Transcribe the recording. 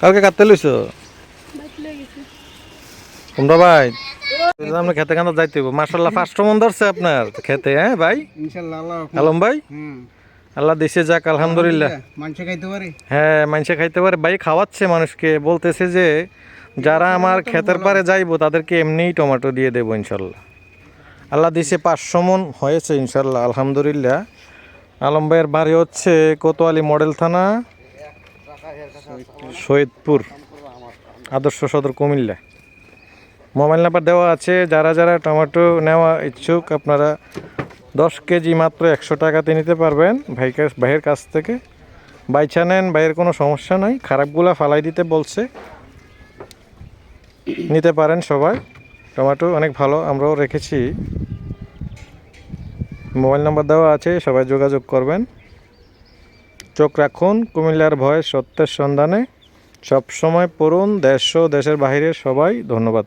কালকে কাটতে লইছো? তোমরা ভাই আমরা খেতে কান্দা যাইতে হইব। মার্শাল্লাহ ফার্স্ট মন ধরছে আপনার খেতে হ্যাঁ ভাই? আলম ভাই? আল্লাহ দিছে যাক আলহামদুলিল্লাহ। মানুষে খাইতে পারে? হ্যাঁ মানুষে খাইতে পারে। ভাই খাওয়াচ্ছে মানুষকে। বলতেছে যে যারা আমার ক্ষেতের পারে যাইবো তাদেরকে এমনিই টমেটো দিয়ে দেবো ইনশাল্লাহ আল্লাহ দিছে পাঁচশো মন হয়েছে ইনশাল্লাহ আলহামদুলিল্লাহ। আলম ভাইয়ের বাড়ি হচ্ছে কোতোয়ালি মডেল থানা। সৈয়দপুর, আদর্শ সদর কুমিল্লা। মোবাইল নাম্বার দেওয়া আছে, যারা যারা টমেটো নেওয়া ইচ্ছুক, আপনারা দশ কেজি মাত্র একশো টাকাতে নিতে পারবেন। ভাই ভাইয়ের কাছ থেকে বাইছা নেন, ভাইয়ের কোনো সমস্যা নাই। খারাপগুলা ফালাই দিতে বলছে। নিতে পারেন সবাই। টমেটো অনেক ভালো, আমরাও রেখেছি। মোবাইল নাম্বার দেওয়া আছে, সবাই যোগাযোগ করবেন। চোখ রাখুন কুমিল্লার ভয়ে সত্যের সন্ধানে। সবসময় পড়ুন দেশ দেশের বাইরে সবাই ধন্যবাদ।